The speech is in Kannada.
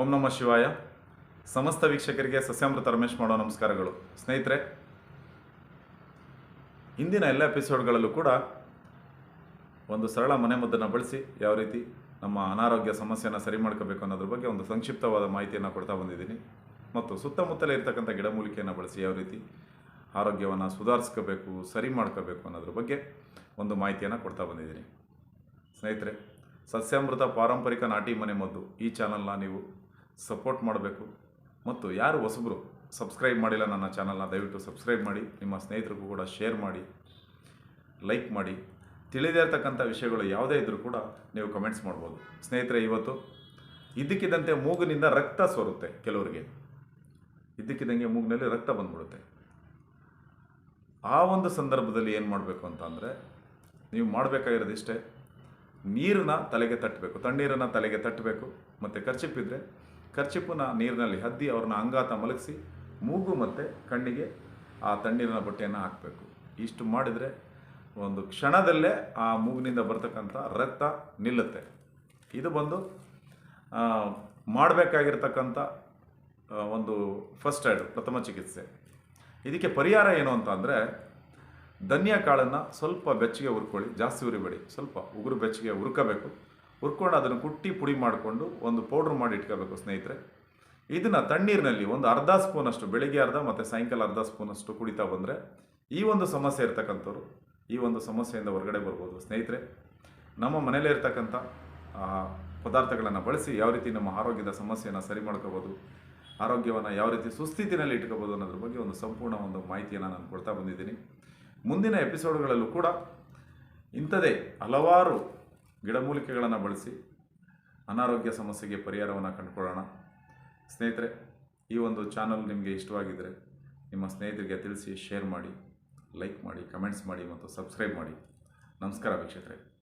ಓಂ ನಮಃ ಶಿವಾಯ. ಸಮಸ್ತ ವೀಕ್ಷಕರಿಗೆ ಸಸ್ಯಾಮೃತ ರಮೇಶ್ ಮಾಡೋ ನಮಸ್ಕಾರಗಳು. ಸ್ನೇಹಿತರೆ, ಇಂದಿನ ಎಲ್ಲ ಎಪಿಸೋಡ್ಗಳಲ್ಲೂ ಕೂಡ ಒಂದು ಸರಳ ಮನೆಮದ್ದನ್ನು ಬಳಸಿ ಯಾವ ರೀತಿ ನಮ್ಮ ಅನಾರೋಗ್ಯ ಸಮಸ್ಯೆಯನ್ನು ಸರಿ ಮಾಡ್ಕೋಬೇಕು ಅನ್ನೋದ್ರ ಬಗ್ಗೆ ಒಂದು ಸಂಕ್ಷಿಪ್ತವಾದ ಮಾಹಿತಿಯನ್ನು ಕೊಡ್ತಾ ಬಂದಿದ್ದೀನಿ. ಮತ್ತು ಸುತ್ತಮುತ್ತಲೇ ಇರ್ತಕ್ಕಂಥ ಗಿಡಮೂಲಿಕೆಯನ್ನು ಬಳಸಿ ಯಾವ ರೀತಿ ಆರೋಗ್ಯವನ್ನು ಸುಧಾರಿಸ್ಕೋಬೇಕು, ಸರಿ ಮಾಡ್ಕೋಬೇಕು ಅನ್ನೋದ್ರ ಬಗ್ಗೆ ಒಂದು ಮಾಹಿತಿಯನ್ನು ಕೊಡ್ತಾ ಬಂದಿದ್ದೀನಿ. ಸ್ನೇಹಿತರೆ, ಸಸ್ಯಾಮೃತ ಪಾರಂಪರಿಕ ನಾಟಿ ಮನೆ ಮದ್ದು ಈ ಚಾನಲ್ನ ನೀವು ಸಪೋರ್ಟ್ ಮಾಡಬೇಕು. ಮತ್ತು ಯಾರು ಹೊಸಬರು ಸಬ್ಸ್ಕ್ರೈಬ್ ಮಾಡಿಲ್ಲ ನನ್ನ ಚಾನಲ್ನ, ದಯವಿಟ್ಟು ಸಬ್ಸ್ಕ್ರೈಬ್ ಮಾಡಿ, ನಿಮ್ಮ ಸ್ನೇಹಿತರಿಗೂ ಕೂಡ ಶೇರ್ ಮಾಡಿ, ಲೈಕ್ ಮಾಡಿ. ತಿಳಿದೇ ವಿಷಯಗಳು ಯಾವುದೇ ಇದ್ದರೂ ಕೂಡ ನೀವು ಕಮೆಂಟ್ಸ್ ಮಾಡ್ಬೋದು. ಸ್ನೇಹಿತರೆ, ಇವತ್ತು ಇದ್ದಕ್ಕಿದ್ದಂತೆ ಮೂಗಿನಿಂದ ರಕ್ತ ಸೋರುತ್ತೆ ಕೆಲವರಿಗೆ. ಇದ್ದಕ್ಕಿದ್ದಂಗೆ ಮೂಗಿನಲ್ಲಿ ರಕ್ತ ಬಂದ್ಬಿಡುತ್ತೆ. ಆ ಒಂದು ಸಂದರ್ಭದಲ್ಲಿ ಏನು ಮಾಡಬೇಕು ಅಂತ ಅಂದರೆ, ನೀವು ಮಾಡಬೇಕಾಗಿರೋದಿಷ್ಟೇ ನೀರನ್ನ ತಲೆಗೆ ತಟ್ಟಬೇಕು. ತಣ್ಣೀರನ್ನು ತಲೆಗೆ ತಟ್ಟಬೇಕು. ಮತ್ತು ಖರ್ಚಿಪ್ಪಿದ್ರೆ ಖರ್ಚಿಪ್ಪನ್ನ ನೀರಿನಲ್ಲಿ ಹದ್ದಿ ಅವ್ರನ್ನ ಅಂಗಾತ ಮಲಗಿಸಿ ಮೂಗು ಮತ್ತು ಕಣ್ಣಿಗೆ ಆ ತಣ್ಣೀರಿನ ಬಟ್ಟೆಯನ್ನು ಹಾಕಬೇಕು. ಇಷ್ಟು ಮಾಡಿದರೆ ಒಂದು ಕ್ಷಣದಲ್ಲೇ ಆ ಮೂಗಿನಿಂದ ಬರ್ತಕ್ಕಂಥ ರಕ್ತ ನಿಲ್ಲುತ್ತೆ. ಇದು ಬಂದು ಮಾಡಬೇಕಾಗಿರ್ತಕ್ಕಂಥ ಒಂದು ಫಸ್ಟ್ ಏಡ್ ಪ್ರಥಮ ಚಿಕಿತ್ಸೆ. ಇದಕ್ಕೆ ಪರಿಹಾರ ಏನು ಅಂತ ಅಂದರೆ, ಧನ್ಯ ಕಾಳನ್ನು ಸ್ವಲ್ಪ ಬೆಚ್ಚಗೆ ಹುರ್ಕೊಳ್ಳಿ. ಜಾಸ್ತಿ ಉರಿಬೇಡಿ. ಸ್ವಲ್ಪ ಉಗುರು ಬೆಚ್ಚಗೆ ಹುರ್ಕೋಬೇಕು. ಹುರ್ಕೊಂಡು ಅದನ್ನು ಕುಟ್ಟಿ ಪುಡಿ ಮಾಡಿಕೊಂಡು ಒಂದು ಪೌಡ್ರ್ ಮಾಡಿ ಇಟ್ಕೋಬೇಕು ಸ್ನೇಹಿತರೆ. ಇದನ್ನು ತಣ್ಣೀರಿನಲ್ಲಿ ಒಂದು ಅರ್ಧ ಸ್ಪೂನಷ್ಟು, ಬೆಳಿಗ್ಗೆ ಅರ್ಧ ಮತ್ತು ಸಾಯಂಕಾಲ ಅರ್ಧ ಸ್ಪೂನಷ್ಟು ಕುಡಿತಾ ಬಂದರೆ ಈ ಒಂದು ಸಮಸ್ಯೆ ಇರ್ತಕ್ಕಂಥವ್ರು ಈ ಒಂದು ಸಮಸ್ಯೆಯಿಂದ ಹೊರಗಡೆ ಬರ್ಬೋದು ಸ್ನೇಹಿತರೆ. ನಮ್ಮ ಮನೇಲೇ ಇರ್ತಕ್ಕಂಥ ಪದಾರ್ಥಗಳನ್ನು ಬಳಸಿ ಯಾವ ರೀತಿ ನಮ್ಮ ಆರೋಗ್ಯದ ಸಮಸ್ಯೆಯನ್ನು ಸರಿ ಮಾಡ್ಕೋಬೋದು, ಆರೋಗ್ಯವನ್ನು ಯಾವ ರೀತಿ ಸುಸ್ಥಿತಿನಲ್ಲಿ ಇಟ್ಕೋಬೋದು ಅನ್ನೋದ್ರ ಬಗ್ಗೆ ಒಂದು ಸಂಪೂರ್ಣ ಒಂದು ಮಾಹಿತಿಯನ್ನು ನಾನು ಕೊಡ್ತಾ ಬಂದಿದ್ದೀನಿ. ಮುಂದಿನ ಎಪಿಸೋಡ್ಗಳಲ್ಲೂ ಕೂಡ ಇಂಥದೇ ಹಲವಾರು ಗಿಡಮೂಲಿಕೆಗಳನ್ನು ಬಳಸಿ ಅನಾರೋಗ್ಯ ಸಮಸ್ಯೆಗೆ ಪರಿಹಾರವನ್ನು ಕಂಡುಕೊಳ್ಳೋಣ. ಸ್ನೇಹಿತರೆ, ಈ ಒಂದು ಚಾನಲ್ ನಿಮಗೆ ಇಷ್ಟವಾಗಿದ್ದರೆ ನಿಮ್ಮ ಸ್ನೇಹಿತರಿಗೆ ತಿಳಿಸಿ ಶೇರ್ ಮಾಡಿ ಲೈಕ್ ಮಾಡಿ ಕಮೆಂಟ್ಸ್ ಮಾಡಿ ಮತ್ತು ಸಬ್ಸ್ಕ್ರೈಬ್ ಮಾಡಿ. ನಮಸ್ಕಾರ ವೀಕ್ಷಕರೇ.